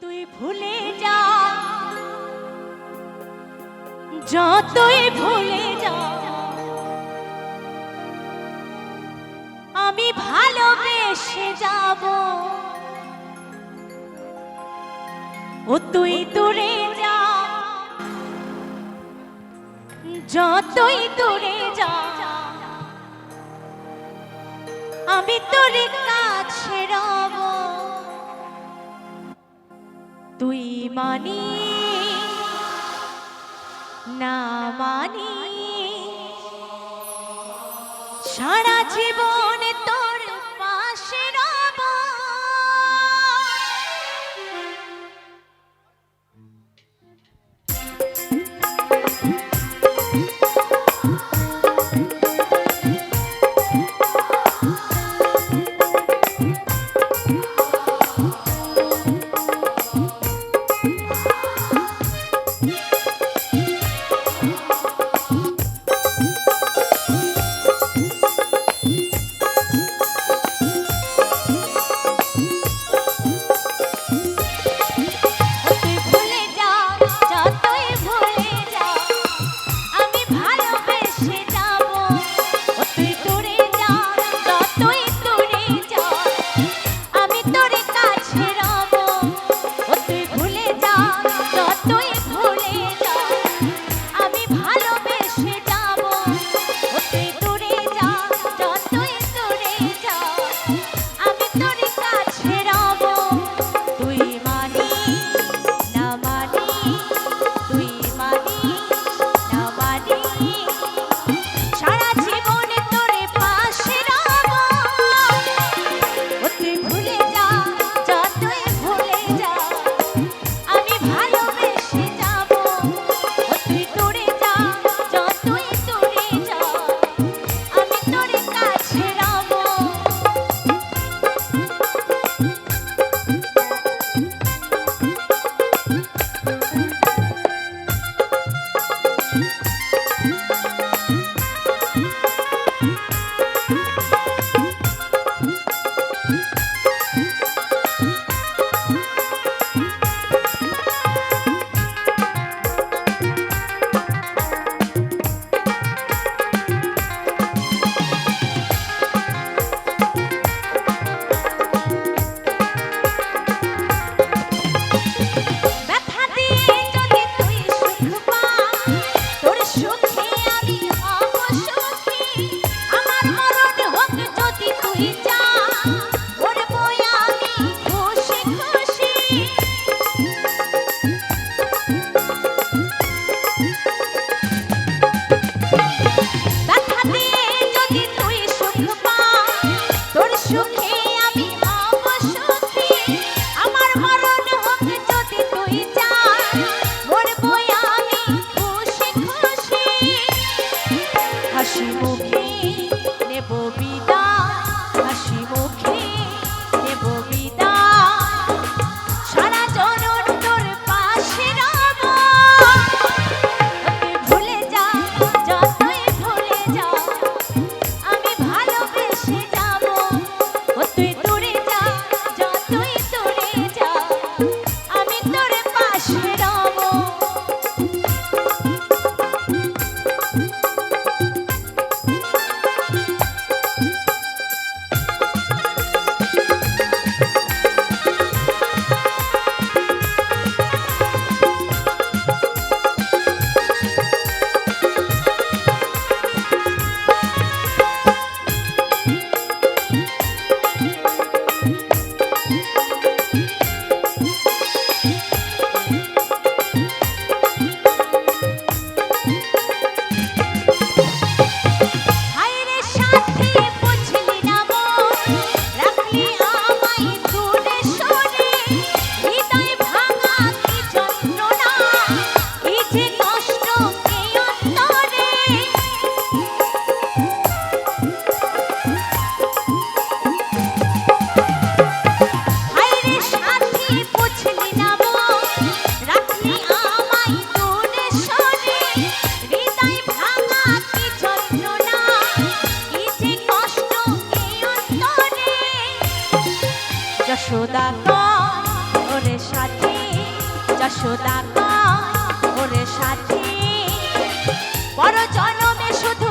তুই ভুলে যা। যতই ভুলে যা। আমি ভালোবেসে যাব। ও তুই দূরে যা। যতই দূরে যা। আমি তোর কাছে রব। তুই মানি না মানি। সারা জীবন যশোদা ওরে সাথী যশোদা ওরে সাথী। বড় জনমে শুধু